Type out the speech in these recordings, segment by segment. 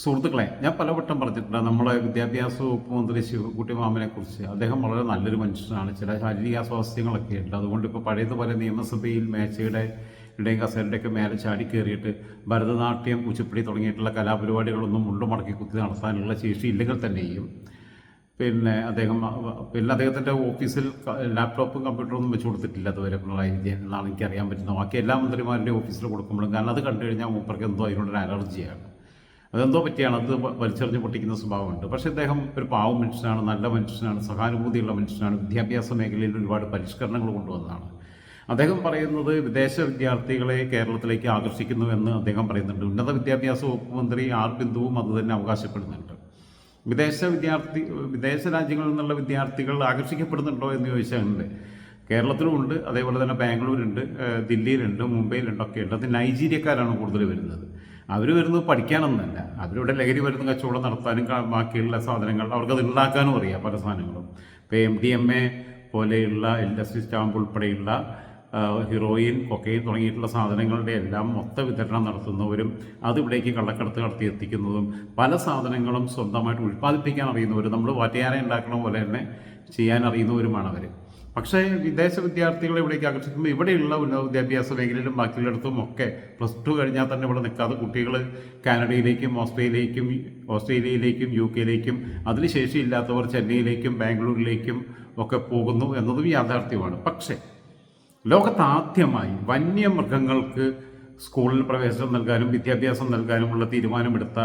സുഹൃത്തുക്കളെ ഞാൻ പലവട്ടം പറഞ്ഞിട്ടുണ്ട് നമ്മുടെ വിദ്യാഭ്യാസ വകുപ്പ് മന്ത്രി ശിവകുട്ടി മാമനെ കുറിച്ച്. അദ്ദേഹം വളരെ നല്ലൊരു മനുഷ്യനാണ്. ചില ശാരീരിക അസ്വാസ്ഥ്യങ്ങളൊക്കെ ഉണ്ട്. അതുകൊണ്ട് ഇപ്പോൾ പഴയതുപോലെ നിയമസഭയിൽ മേച്ചയുടെ ഇടയും കസേരയുടെയൊക്കെ മേലെ ചാടി കയറിയിട്ട് ഭരതനാട്യം കുച്ചിപ്പിടി തുടങ്ങിയിട്ടുള്ള കലാപരിപാടികളൊന്നും മുണ്ടു മടക്കി കുത്തി നടത്താനുള്ള ശേഷി ഇല്ലെങ്കിൽ തന്നെയും പിന്നെ അദ്ദേഹം പിന്നെ അദ്ദേഹത്തിന്റെ ഓഫീസിൽ ലാപ്ടോപ്പും കമ്പ്യൂട്ടറും ഒന്നും വെച്ച് കൊടുത്തിട്ടില്ല അതുവരെ പിണറായി വിജയൻ എന്നാണ് എനിക്ക് അറിയാൻ പറ്റുന്നത്. ബാക്കി എല്ലാ മന്ത്രിമാരുടെയും ഓഫീസിൽ കൊടുക്കുമ്പോഴും. കാരണം അത് കണ്ടു കഴിഞ്ഞാൽ മൂപ്പർക്ക് എന്തോ അതിനോടൊരു അലർജിയാണ്. അതെന്തോ പറ്റിയാണ്. അത് വലിച്ചെറിഞ്ഞ് പൊട്ടിക്കുന്ന സ്വഭാവമുണ്ട്. പക്ഷേ അദ്ദേഹം ഒരു പാവം മനുഷ്യനാണ് നല്ല മനുഷ്യനാണ് സഹാനുഭൂതിയുള്ള മനുഷ്യനാണ് വിദ്യാഭ്യാസ മേഖലയിൽ ഒരുപാട് പരിഷ്കരണങ്ങൾ കൊണ്ടുവന്നതാണ്. അദ്ദേഹം പറയുന്നത് വിദേശ വിദ്യാർത്ഥികളെ കേരളത്തിലേക്ക് ആകർഷിക്കുന്നു എന്ന് അദ്ദേഹം പറയുന്നുണ്ട്. ഉന്നത വിദ്യാഭ്യാസ വകുപ്പ് മന്ത്രി ആർ ബിന്ദുവും അത് തന്നെ അവകാശപ്പെടുന്നുണ്ട്. വിദേശ വിദ്യാർത്ഥി വിദേശ രാജ്യങ്ങളിൽ നിന്നുള്ള വിദ്യാർത്ഥികൾ ആകർഷിക്കപ്പെടുന്നുണ്ടോ എന്ന് ചോദിച്ചാലുണ്ട്. കേരളത്തിലുമുണ്ട് അതേപോലെ തന്നെ ബാംഗ്ലൂരുണ്ട് ദില്ലിയിലുണ്ട് മുംബൈയിലുണ്ട് ഒക്കെ ഉണ്ട് അത് നൈജീരിയക്കാരാണ് കൂടുതൽ വരുന്നത്. അവർ വരുന്നത് പഠിക്കാനൊന്നല്ല. അവരിവിടെ ലഹരി വരുന്ന കച്ചവടം നടത്താനും ബാക്കിയുള്ള സാധനങ്ങൾ അവർക്കത് ഉണ്ടാക്കാനും അറിയാം പല സാധനങ്ങളും. ഇപ്പോൾ എം ഡി എം എ പോലെയുള്ള എൽ എസ് സി സ്റ്റാമ്പ് ഉൾപ്പെടെയുള്ള ഹീറോയിൻ കൊക്കൈൻ തുടങ്ങിയിട്ടുള്ള സാധനങ്ങളുടെ എല്ലാം മൊത്ത വിതരണം നടത്തുന്നവരും അത് ഇവിടേക്ക് കള്ളക്കടത്ത് കടത്തി എത്തിക്കുന്നതും പല സാധനങ്ങളും സ്വന്തമായിട്ട് ഉൽപ്പാദിപ്പിക്കാൻ അറിയുന്നവരും നമ്മൾ വറ്റയാന ഉണ്ടാക്കണ പോലെ തന്നെ ചെയ്യാൻ അറിയുന്നവരുമാണ് അവർ പക്ഷേ വിദേശ വിദ്യാർത്ഥികളെ ഇവിടേക്ക് ആകർഷിക്കുമ്പോൾ ഇവിടെയുള്ള ഉന്നത വിദ്യാഭ്യാസ മേഖലയിലും ബാക്കിയുള്ളിടത്തും ഒക്കെ പ്ലസ് ടു കഴിഞ്ഞാൽ തന്നെ ഇവിടെ നിൽക്കാതെ കുട്ടികൾ കാനഡയിലേക്കും ഓസ്ട്രേലിയയിലേക്കും ഓസ്ട്രേലിയയിലേക്കും യു കെയിലേക്കും അതിന് ശേഷിയില്ലാത്തവർ ചെന്നൈയിലേക്കും ബാംഗ്ലൂരിലേക്കും ഒക്കെ പോകുന്നു എന്നതും യാഥാർത്ഥ്യമാണ്. പക്ഷേ ലോകത്താദ്യമായി വന്യമൃഗങ്ങൾക്ക് സ്കൂളിൽ പ്രവേശനം നൽകാനും വിദ്യാഭ്യാസം നൽകാനുമുള്ള തീരുമാനമെടുത്ത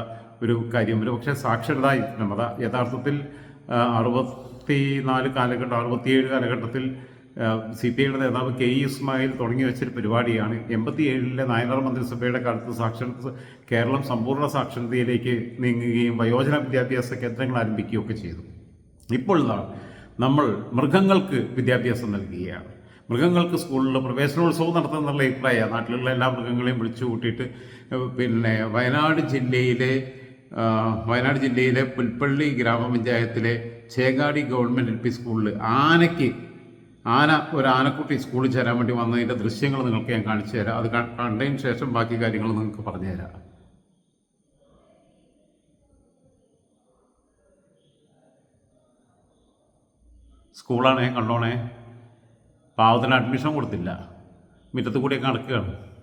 ഒരു കാര്യം. ഒരു പക്ഷേ സാക്ഷരതാ യജ്ഞമത യഥാർത്ഥത്തിൽ അറുപത്തി നാല് കാലഘട്ടം അറുപത്തിയേഴ് കാലഘട്ടത്തിൽ സി പി ഐയുടെ നേതാവ് കെ ഇ ഇസ്മായിൽ തുടങ്ങി വെച്ചൊരു പരിപാടിയാണ്. എൺപത്തി ഏഴിലെ നയനാർ മന്ത്രിസഭയുടെ കാലത്ത് സാക്ഷര കേരളം സമ്പൂർണ സാക്ഷരതയിലേക്ക് നീങ്ങുകയും വയോജന വിദ്യാഭ്യാസ കേന്ദ്രങ്ങൾ ആരംഭിക്കുകയും ഒക്കെ ചെയ്തു. ഇപ്പോൾ നമ്മൾ മൃഗങ്ങൾക്ക് വിദ്യാഭ്യാസം നൽകുകയാണ്. മൃഗങ്ങൾക്ക് സ്കൂളിൽ പ്രവേശനോത്സവം നടത്തുന്നുള്ള അഭിപ്രായമാണ്. നാട്ടിലുള്ള എല്ലാ മൃഗങ്ങളെയും വിളിച്ചു കൂട്ടിയിട്ട് പിന്നെ വയനാട് ജില്ലയിലെ വയനാട് ജില്ലയിലെ പുൽപ്പള്ളി ഗ്രാമപഞ്ചായത്തിലെ ചേങ്ങാടി ഗവൺമെന്റ് എൽ പി സ്കൂളിൽ ആനയ്ക്ക് ആന ഒരു ആനക്കുട്ടി സ്കൂളിൽ ചേരാൻ വേണ്ടി വന്നതിന്റെ ദൃശ്യങ്ങൾ നിങ്ങൾക്ക് ഞാൻ കാണിച്ചു തരാം. അത് കണ്ടതിന് ശേഷം ബാക്കി കാര്യങ്ങൾ നിങ്ങൾക്ക് പറഞ്ഞു തരാം. സ്കൂളാണേ കണ്ടോണേ? പാവത്തിന് അഡ്മിഷൻ കൊടുത്തില്ല. മുറ്റത്ത് കൂടിയൊക്കെ നടക്കുകയാണ്.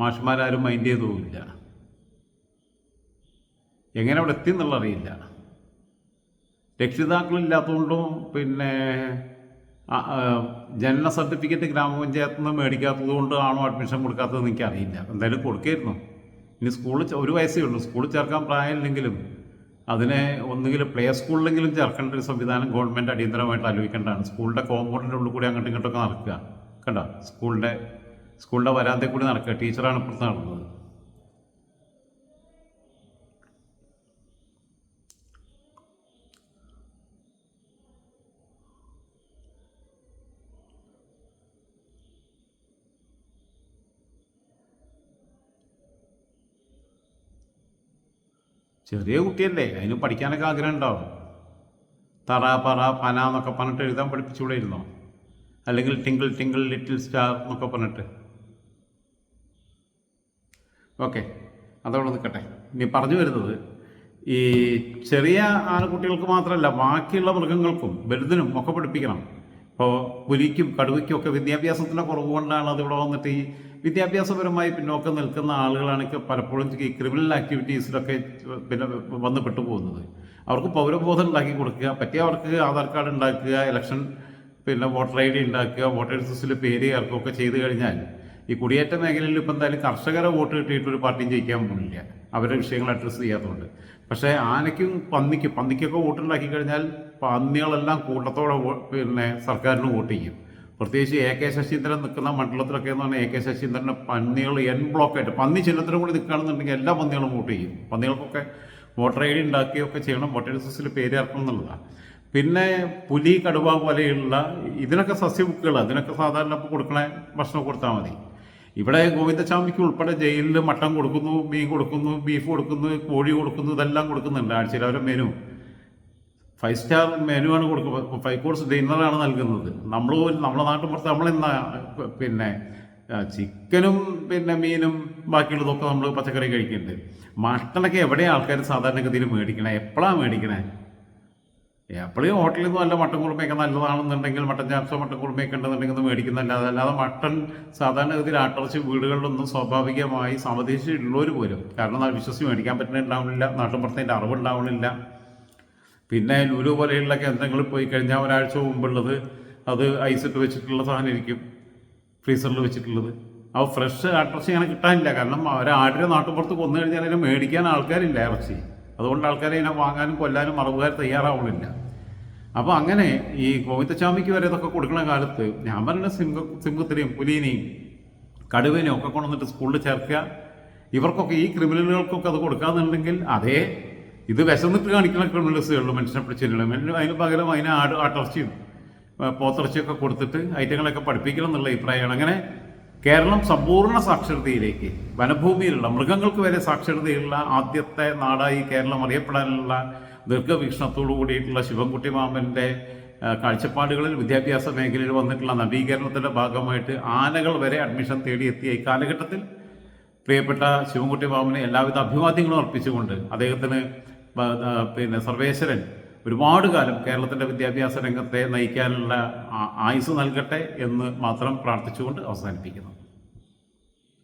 മാഷന്മാരാരും മൈൻഡ് ചെയ്തുമില്ല എങ്ങനെ അവിടെ എത്തി എന്നുള്ള അറിയില്ല. രക്ഷിതാക്കളില്ലാത്തതുകൊണ്ടും പിന്നെ ജനന സർട്ടിഫിക്കറ്റ് ഗ്രാമപഞ്ചായത്തിൽ നിന്ന് മേടിക്കാത്തത് കൊണ്ടാണോ അഡ്മിഷൻ കൊടുക്കാത്തതെന്ന് എനിക്കറിയില്ല. എന്തായാലും കൊടുക്കായിരുന്നു. ഇനി സ്കൂളിൽ ഒരു വയസ്സേ ഉള്ളൂ. സ്കൂളിൽ ചേർക്കാൻ പ്രായമില്ലെങ്കിലും അതിനെ ഒന്നുകിൽ പ്ലേ സ്കൂളിലെങ്കിലും ചേർക്കേണ്ട ഒരു സംവിധാനം ഗവൺമെന്റ് അടിയന്തരമായിട്ട് ആലോചിക്കേണ്ടതാണ്. സ്കൂളിന്റെ കോമ്പൗണ്ടിന്റെ ഉള്ളിൽ കൂടി അങ്ങോട്ടും ഇങ്ങോട്ടൊക്കെ നടക്കുക. കണ്ടോ? സ്കൂളിന്റെ സ്കൂളിന്റെ വരാന്തയിൽ കൂടി നടക്കുക. ടീച്ചറാണ് ഇപ്പുറത്ത് നടന്നത്. ചെറിയ കുട്ടിയല്ലേ അതിന് പഠിക്കാനൊക്കെ ആഗ്രഹം ഉണ്ടാവും. തറ പറ പന എന്നൊക്കെ പറഞ്ഞിട്ട് എഴുതാൻ പഠിപ്പിച്ചുകൂടെ ഇരുന്നോ? അല്ലെങ്കിൽ ടിങ്കിൾ ടിങ്കിൾ ലിറ്റിൽ സ്റ്റാർ എന്നൊക്കെ പറഞ്ഞിട്ട്. ഓക്കെ. അതവിടെ നിൽക്കട്ടെ. ഇനി പറഞ്ഞു വരുന്നത് ഈ ചെറിയ ആനക്കുട്ടികൾക്ക് മാത്രമല്ല ബാക്കിയുള്ള മൃഗങ്ങൾക്കും വലുതിനും ഒക്കെ പഠിപ്പിക്കണം. ഇപ്പോൾ പുലിക്കും കടുവയ്ക്കും ഒക്കെ വിദ്യാഭ്യാസത്തിന്റെ കുറവ് കൊണ്ടാണ് അതിവിടെ വന്നിട്ട് ഈ വിദ്യാഭ്യാസപരമായി പിന്നോക്കം നിൽക്കുന്ന ആളുകളാണ് പലപ്പോഴും ഈ ക്രിമിനൽ ആക്ടിവിറ്റീസിലൊക്കെ പിന്നെ വന്ന് പെട്ടുപോകുന്നത്. അവർക്ക് പൗരബോധം ഉണ്ടാക്കി കൊടുക്കുക പറ്റിയ അവർക്ക് ആധാർ കാർഡ് ഉണ്ടാക്കുക ഇലക്ഷൻ പിന്നെ വോട്ടർ ഐ ഡി ഉണ്ടാക്കുക വോട്ടേഴ്സ് ലിസ്റ്റിൽ പേര് ചേർക്കുകയൊക്കെ ചെയ്ത് കഴിഞ്ഞാൽ ഈ കുടിയേറ്റ മേഖലയിൽ ഇപ്പം എന്തായാലും കർഷകരെ വോട്ട് കിട്ടിയിട്ട് ഒരു പാർട്ടിയും ജയിക്കാൻ പോകുന്നില്ല അവരുടെ വിഷയങ്ങൾ അഡ്രസ്സ് ചെയ്യാത്തതുകൊണ്ട്. പക്ഷേ ആനയ്ക്കും പന്നിക്കും പന്നിക്കൊക്കെ വോട്ടുണ്ടാക്കി കഴിഞ്ഞാൽ പന്നികളെല്ലാം കൂട്ടത്തോടെ പിന്നെ സർക്കാരിന് വോട്ട് ചെയ്യും. പ്രത്യേകിച്ച് എ കെ ശശീന്ദ്രൻ നിൽക്കുന്ന മണ്ഡലത്തിലൊക്കെ എന്ന് പറഞ്ഞാൽ എ കെ ശശീന്ദ്രന്റെ പന്നികൾ എൻ ബ്ലോക്കായിട്ട് പന്നി ചിഹ്നത്തിനും കൂടി നിൽക്കുകയാണെന്നുണ്ടെങ്കിൽ എല്ലാ പന്നികളും വോട്ട് ചെയ്യും. പന്നികൾക്കൊക്കെ വോട്ടർ ഐ ഡി ഉണ്ടാക്കുകയൊക്കെ ചെയ്യണം വോട്ടേഴ്സ് ലിസ്റ്റിൽ പേര് ചേർക്കണം എന്നുള്ളതാണ്. പിന്നെ പുലി കടുവ പോലെയുള്ള ഇതിനൊക്കെ സസ്യബുക്കുകൾ അതിനൊക്കെ സാധാരണ ഇപ്പോൾ കൊടുക്കണ ഭക്ഷണം കൊടുത്താൽ മതി. ഇവിടെ ഗോവിന്ദസ്വാമിക്ക് ഉൾപ്പെടെ ജയിലിൽ മട്ടൻ കൊടുക്കുന്നു മീൻ കൊടുക്കുന്നു ബീഫ് കൊടുക്കുന്നു കോഴി കൊടുക്കുന്നു ഇതെല്ലാം കൊടുക്കുന്നുണ്ട് ആഴ്ചയിൽ അവരുടെ മെനു ഫൈവ് സ്റ്റാർ മെനു ആണ് കൊടുക്കുന്നത് ഫൈവ് കോഴ്സ് ഡിന്നറാണ് നൽകുന്നത്. നമ്മൾ നമ്മളെ നാട്ടിൻ പുറത്ത് നമ്മളെന്താ പിന്നെ ചിക്കനും പിന്നെ മീനും ബാക്കിയുള്ളതൊക്കെ നമ്മൾ പച്ചക്കറി കഴിക്കുന്നുണ്ട് മട്ടനൊക്കെ എവിടെയാണ് ആൾക്കാർ സാധാരണഗതിയിൽ മേടിക്കണേ? എപ്പോഴാണ് മേടിക്കണേ? എപ്പോഴും ഹോട്ടലിൽ നിന്ന് നല്ല മട്ടൻ കുറുമയൊക്കെ നല്ലതാണെന്നുണ്ടെങ്കിൽ മട്ടൻ ചാപ്സോ മട്ടൻ കുറുമയൊക്കെ ഉണ്ടെന്നുണ്ടെങ്കിൽ ഒന്ന് മേടിക്കുന്നതല്ലാതെ അല്ലാതെ മട്ടൻ സാധാരണഗതിയിൽ ആട്ടിറച്ചി വീടുകളിലൊന്നും സ്വാഭാവികമായി സമതിച്ചിട്ടുള്ളവർ പോലും കാരണം വിശ്വസിച്ച് മേടിക്കാൻ പറ്റുന്നുണ്ടാവണില്ല നാട്ടുമ്പുറത്തിന്റെ അറിവുണ്ടാവണില്ല പിന്നെ ലുലു പോലെയുള്ള കേന്ദ്രങ്ങളിൽ പോയി കഴിഞ്ഞാൽ ഒരാഴ്ച മുമ്പുള്ളത് അത് ഐസിട്ട് വെച്ചിട്ടുള്ള സാധനം ഇരിക്കും ഫ്രീസറിൽ വെച്ചിട്ടുള്ളത്. അപ്പോൾ ഫ്രഷ് ഇറച്ചി അങ്ങനെ കിട്ടാനില്ല. കാരണം ഒരാടിനെ നാട്ടുപുറത്ത് കൊന്നു കഴിഞ്ഞാൽ അതിനെ മേടിക്കാൻ ആൾക്കാരില്ല ഇറച്ചി. അതുകൊണ്ട് ആൾക്കാരെ ഇതിനെ വാങ്ങാനും കൊല്ലാനും മറവുകാർ തയ്യാറാവുന്നില്ല. അപ്പോൾ അങ്ങനെ ഈ കോവിത്തച്ചാമിക്ക് വരെ ഇതൊക്കെ കൊടുക്കുന്ന കാലത്ത് ഞാൻ പറഞ്ഞ സിംഹ സിംഹത്തിനെയും പുലീനെയും കടുവേനെയും ഒക്കെ കൊണ്ടുവന്നിട്ട് സ്കൂളിൽ ചേർക്കുക. ഇവർക്കൊക്കെ ഈ ക്രിമിനലുകൾക്കൊക്കെ അത് കൊടുക്കാന്നുണ്ടെങ്കിൽ അതേ ഇത് വിശന്നിട്ട് കാണിക്കുന്ന ക്രിമിനൽസുകളുടെ മനുഷ്യനെ പിടിച്ചിട്ടുള്ളത് അതിന് പകരം അതിനെ ആട് ആട്ടിറച്ചിയും പോത്തിറച്ചിയൊക്കെ കൊടുത്തിട്ട് ഐറ്റങ്ങളൊക്കെ പഠിപ്പിക്കണം എന്നുള്ള അഭിപ്രായമാണ്. അങ്ങനെ കേരളം സമ്പൂർണ സാക്ഷരതയിലേക്ക് വനഭൂമിയിലുള്ള മൃഗങ്ങൾക്ക് വരെ സാക്ഷരതയുള്ള ആദ്യത്തെ നാടായി കേരളം അറിയപ്പെടാനുള്ള ദീർഘവീക്ഷണത്തോടു കൂടിയിട്ടുള്ള ശിവൻകുട്ടി മാമന്റെ കാഴ്ചപ്പാടുകളിൽ വിദ്യാഭ്യാസ മേഖലയിൽ വന്നിട്ടുള്ള നവീകരണത്തിന്റെ ഭാഗമായിട്ട് ആനകൾ വരെ അഡ്മിഷൻ തേടിയെത്തിയ ഈ കാലഘട്ടത്തിൽ പ്രിയപ്പെട്ട ശിവൻകുട്ടി മാമന് എല്ലാവിധ അഭിവാദ്യങ്ങളും അർപ്പിച്ചുകൊണ്ട് അദ്ദേഹത്തിന് പിന്നെ സർവേശ്വരൻ ഒരുപാട് കാലം കേരളത്തിന്റെ വിദ്യാഭ്യാസ രംഗത്തെ നയിക്കാനുള്ള ആയുസ് നൽകട്ടെ എന്ന് മാത്രം പ്രാർത്ഥിച്ചുകൊണ്ട് അവസാനിപ്പിക്കുന്നു.